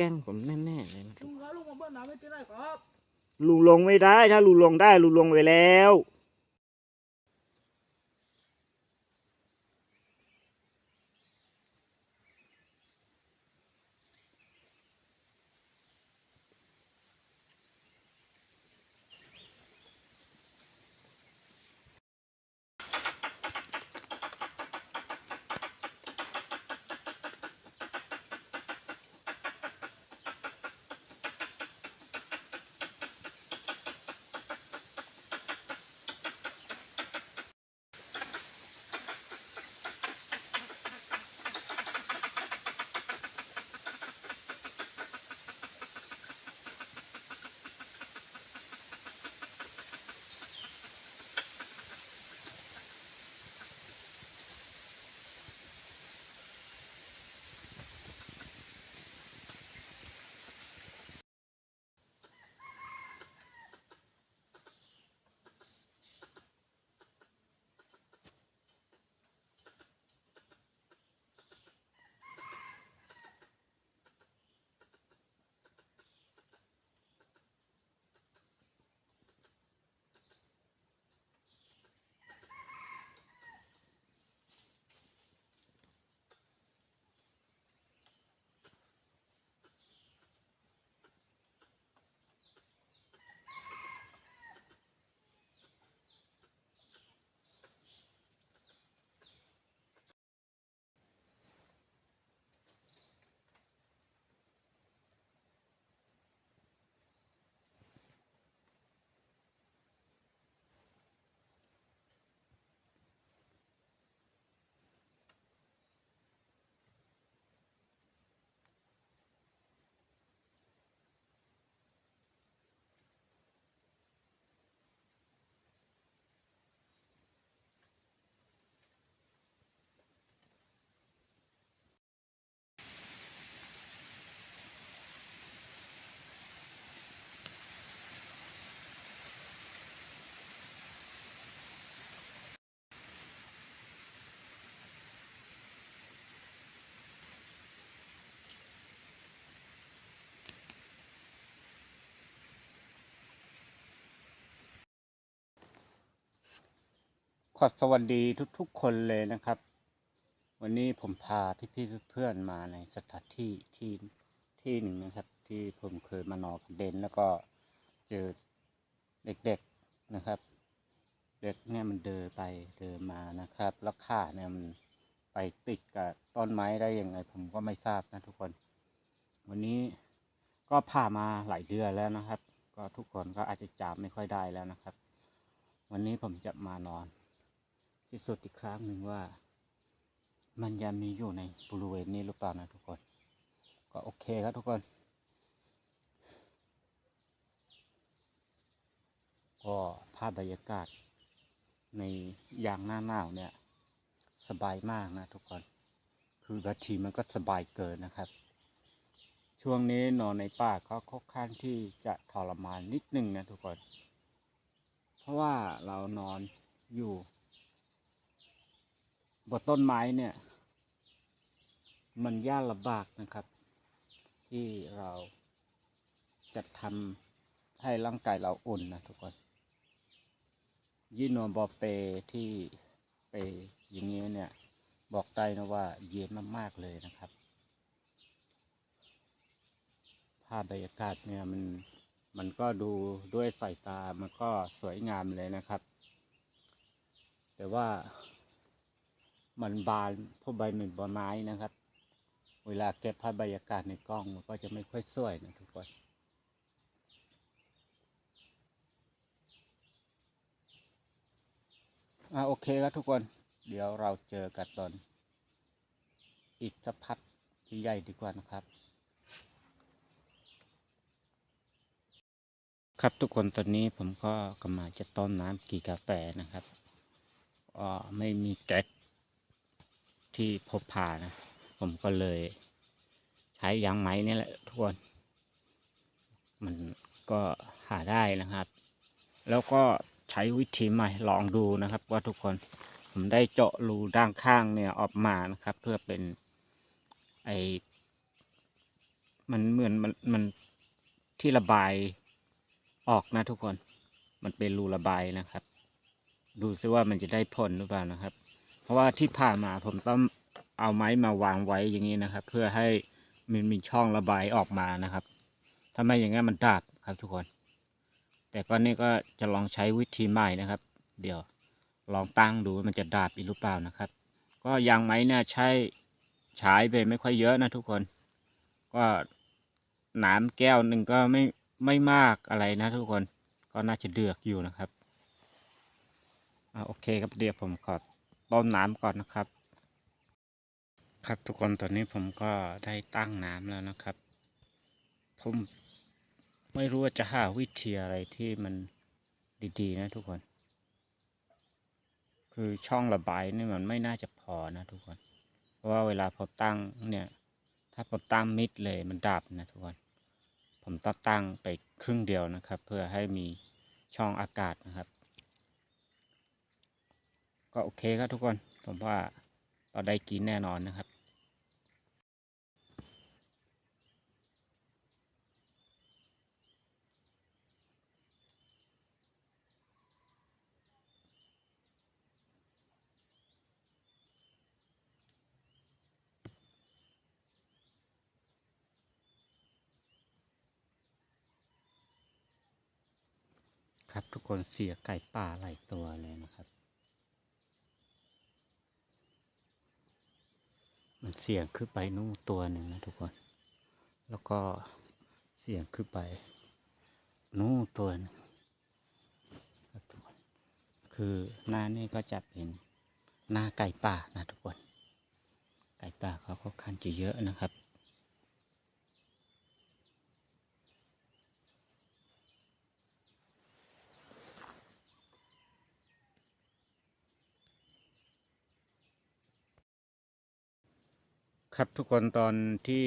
แกล้งผมแน่ๆเลยนะครับลุงครับลุงมาเบิ้ลน้ำไม่เป็นไรครับลุงลงไม่ได้ถ้าลุงลงได้ลุงลงไปแล้ว ขอสวัสดีทุกๆคนเลยนะครับ วันนี้ผมพาพี่ๆเพื่อนๆมาในสถานที่ที่ที่หนึ่งนะครับ ที่ผมเคยมานอนเดนแล้วก็เจอเด็กๆนะครับ เด็กเนี่ยมันเดินไปเดินมานะครับ แล้วขาเนี่ยมันไปติดกับต้นไม้ได้ยังไง ผมก็ไม่ทราบนะทุกคน วันนี้ก็ผ่ามาหลายเดือนแล้วนะครับ ก็ทุกคนก็อาจจะจำไม่ค่อยได้แล้วนะครับ วันนี้ผมจะมานอน พิสูจน์อีกครั้งหนึ่งว่า มันยังมีอยู่ในบริเวณนี้หรือเปล่านะทุกคน ก็โอเคครับทุกคนก็ภาพบรรยากาศ ในยางหน้าหนาวเนี่ย สบายมากนะทุกคน คือบางทีมันก็สบายเกินนะครับ ช่วงนี้นอนในป่าก็ค่อนข้างที่จะทรมานนิดนึงนะทุกคน เพราะว่าเรานอนอยู่ บนต้นไม้เนี่ย มันยากลำบากนะครับ ที่เราจะทำให้ร่างกายเราอุ่นนะทุกคนยิ่งนอนบอเปที่เปอย่างนี้เนี่ย บอกได้นะว่าเย็นมากๆเลยนะครับภาพบรรยากาศเนี่ยมันมันก็ดูด้วยสายตามันก็สวยงามเลยนะครับ แต่ว่า มันบานเพราะใบมันใบไม้นะครับ เวลาเก็บภาพบรรยากาศในกล้องมันก็จะไม่ค่อยสวยนะทุกคนอ่าโอเคครับทุกคน เดี๋ยวเราเจอกันตอน อีกสักพักที่ใหญ่ดีกว่านะครับ ครับทุกคนตอนนี้ผมก็กำลังจะต้มน้ำกีกาแฟนะครับอ่าไม่มีแก๊ส ที่พบผ่านะ ผมก็เลย ใช้ยางไม้นี่แหละทุกคนมันก็หาได้นะครับ แล้วก็ใช้วิธีใหม่ลองดูนะครับ ว่าทุกคนผมได้เจาะรูด้านข้างเนี่ยออกมานะครับ เพื่อเป็นไอมันเหมือนมันมันที่ระบายออกนะทุกคน มันเป็นรูระบายนะครับ ดูซิว่ามันจะได้ผลหรือเปล่านะครับ ราะว่าที่ผ่านมาผมต้องเอาไม้มาวางไว้อย่างนี้นะครับ เพื่อให้มันมีช่องระบายออกมานะครับถ้าไม่อย่างนั้นมันดาบครับทุกคน แต่ก็นี่ก็จะลองใช้วิธีใหม่นะครับ เดี๋ยวลองตั้งดูว่ามันจะดาบอีกหรือเปล่านะครับ ก็ยางไม้เนี่ยใช้ใช้ไปไม่ค่อยเยอะนะทุกคน ก็หน้ำแก้วหนึ่งก็ไม่ไม่มากอะไรนะทุกคนก็น่าจะเดือกอยู่นะครับอ่าโอเคครับเดี๋ยวผมขอ ต้มน้ำก่อนนะครับ ครับทุกคนตอนนี้ผมก็ได้ตั้งน้ำแล้วนะครับ ผมไม่รู้ว่าจะหาวิธีอะไรที่มันดีๆ นะทุกคน คือช่องระบายนี่มันไม่น่าจะพอนะทุกคน เพราะว่าเวลาพอตั้งเนี่ย ถ้าผมตั้งมิดเลยมันดับนะทุกคน ผมต้องตั้งไปครึ่งเดียวนะครับ เพื่อให้มีช่องอากาศนะครับ ก็โอเคครับทุกคน ผมว่าเราได้กินแน่นอนนะครับครับทุกคนเสียไก่ป่าหลายตัวเลยนะครับ มันเสียงขึ้นไปนู่นตัวหนึ่งนะทุกคน แล้วก็เสียงขึ้นไปนู่นตัวหนึงนะทุกคนคือหน้านี่ก็จะเป็นหน้าไก่ป่านะทุกคน ไก่ป่าเขาก็คันจะเยอะนะครับ ครับทุกคนตอนที่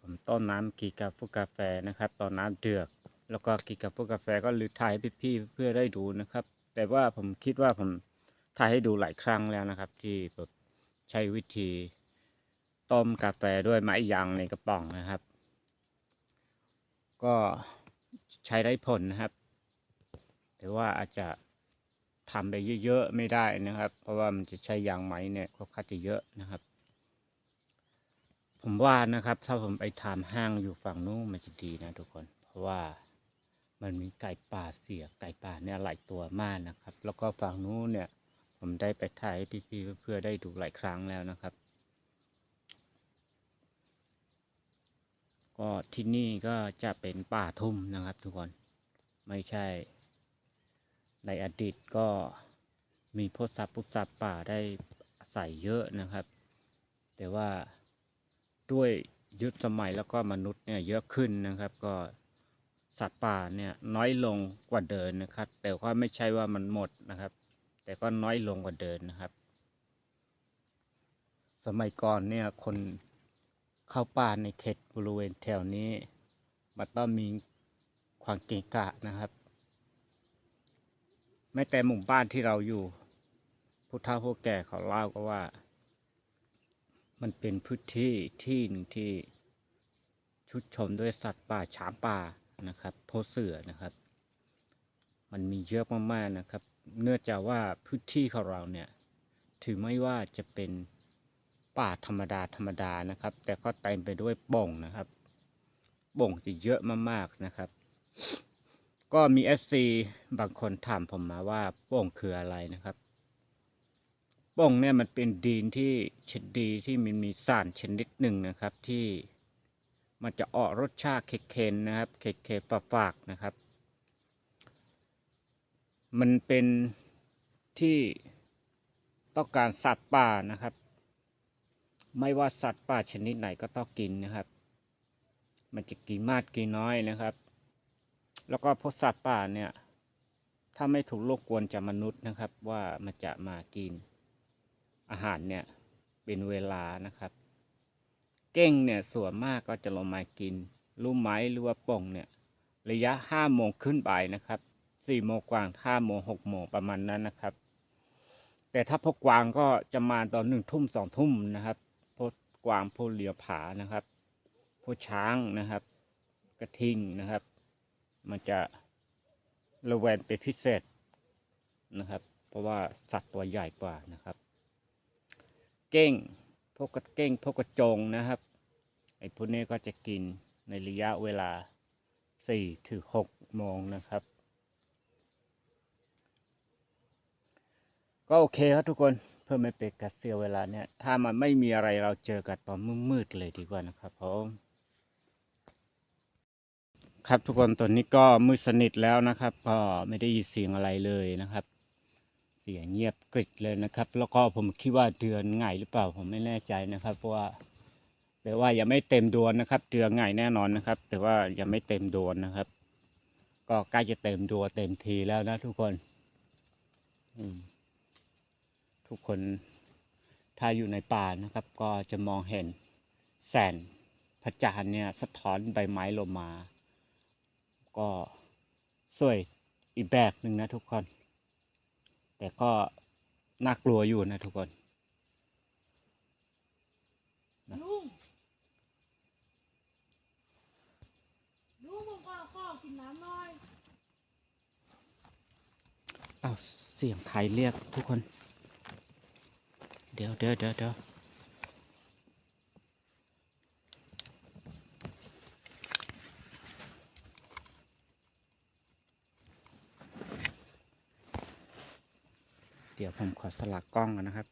ผมต้มน้ำกีกาฟุกาแฟนะครับ ตอนน้ำเดือกแล้วก็กีกาฟุกาแฟก็ลือถ่ายให้พี่ๆเพื่อได้ดูนะครับ แต่ว่าผมคิดว่าผมถ่ายให้ดูหลายครั้งแล้วนะครับ ที่แบบใช้วิธีต้มกาแฟด้วยไม้ยางในกระป๋องนะครับ ก็ใช้ได้ผลนะครับ แต่ว่าอาจจะทำไปเยอะๆไม่ได้นะครับ เพราะว่ามันจะใช้ยางไม้เนี่ยค่อนข้างจะเยอะนะครับ ผมว่านะครับ ถ้าผมไปทำห้างอยู่ฝั่งนู้นมันจะดีนะทุกคน เพราะว่ามันมีไก่ป่าเสียไก่ป่าเนี่ยหลายตัวมากนะครับ แล้วก็ฝั่งนู้นเนี่ย ผมได้ไปถ่ายให้พี่ๆเพื่อได้ดูหลายครั้งแล้วนะครับ ก็ที่นี่ก็จะเป็นป่าทุ่มนะครับ ทุกคนไม่ใช่ ในอดีตก็มีพวกสัตว์พุทธสัตว์ป่าได้อาศัยเยอะนะครับ แต่ว่า ด้วยยุคสมัยแล้วก็มนุษย์เนี่ยเยอะขึ้นนะครับ ก็สัตว์ป่าเนี่ยน้อยลงกว่าเดิมนะครับ แต่ว่าไม่ใช่ว่ามันหมดนะครับ แต่ก็น้อยลงกว่าเดิมนะครับ สมัยก่อนเนี่ยคนเข้าป่าในเขตบริเวณแถวนี้มันต้องมีความเก่งกาจนะครับแม้แต่หมู่บ้านที่เราอยู่ผู้เฒ่าผู้แก่เขาเล่าก็ว่า มันเป็นพื้นที่ที่หนึ่งที่ชุดชมด้วยสัตว์ป่าช้างป่านะครับโพเสือนะครับ มันมีเยอะมากๆนะครับ เนื่องจากว่าพื้นที่ของเราเนี่ยถือไม่ว่าจะเป็นป่าธรรมดาธรรมดานะครับ แต่ก็เต็มไปด้วยบ่งนะครับ บ่งจะเยอะมากๆนะครับ ก็มีเอฟซีบางคนถามผมมาว่าโป่งคืออะไรนะครับ ป่งเนี่ยมันเป็นดินที่ชนดีที่มันมีสารชนิดหนึ่งนะครับที่มันจะออกรสชาติเค็มๆนะครับเค็มๆฝากๆนะครับ มันเป็นที่ต้องการสัตว์ป่านะครับ ไม่ว่าสัตว์ป่าชนิดไหนก็ต้องกินนะครับ มันจะกินมากกินน้อยนะครับ แล้วก็พวกสัตว์ป่าเนี่ย ถ้าไม่ถูกรบกวนจากมนุษย์นะครับ ว่ามันจะมากิน อาหารเนี่ยเป็นเวลานะครับ เก้งเนี่ยส่วนมากก็จะลงมากินลูไม้หรือว่าป่องเนี่ยระยะห้าโมงขึ้นไปนะครับสี่โมงกว่าห้าโมงหกโมงประมาณนั้นนะครับ แต่ถ้าพวกกวางก็จะมาตอนหนึ่งทุ่มสองทุ่มนะครับพวกกวางพวกเหลียวผานะครับพวกช้างนะครับ กระทิงนะครับ มันจะระแวงเป็นพิเศษนะครับ เพราะว่าสัตว์ตัวใหญ่กว่านะครับ เก้ง พวกกระเก้ง พวกกระจงนะครับ ไอ้พวกนี้ก็จะกินในระยะเวลาสี่ถึงหกโมงนะครับ ก็โอเคครับทุกคนเพื่อไม่เป็นการเสียเวลาเนี่ย ถ้ามันไม่มีอะไรเราเจอกันตอนมืดๆเลยดีกว่านะครับผมครับทุกคนตอนนี้ก็มืดสนิทแล้วนะครับ ก็ไม่ได้ยินเสียงอะไรเลยนะครับ เสียงเงียบกริบเลยนะครับ แล้วก็ผมคิดว่าเดือนไงหรือเปล่าผมไม่แน่ใจนะครับ เพราะว่าแต่ว่ายังไม่เต็มดวงนะครับ เดือนไงแน่นอนนะครับ แต่ว่ายังไม่เต็มดวงนะครับ ก็ใกล้จะเต็มดวงเต็มทีแล้วนะทุกคนทุกคนถ้าอยู่ในป่านะครับ ก็จะมองเห็นแสงพระจันทร์เนี่ย สะท้อนใบไม้ลงมา ก็สวยอีกแบบหนึ่งนะทุกคน แต่ก็น่ากลัวอยู่นะทุกคนลุงลุงผมก็ขอกินน้ำหน่อยอ้าวเสียงใครเรียกทุกคน เดี๋ยวเดี๋ยวเดี๋ยวเดี๋ยว ดี๋ยวผมขอสลักกล้องกันนะครับ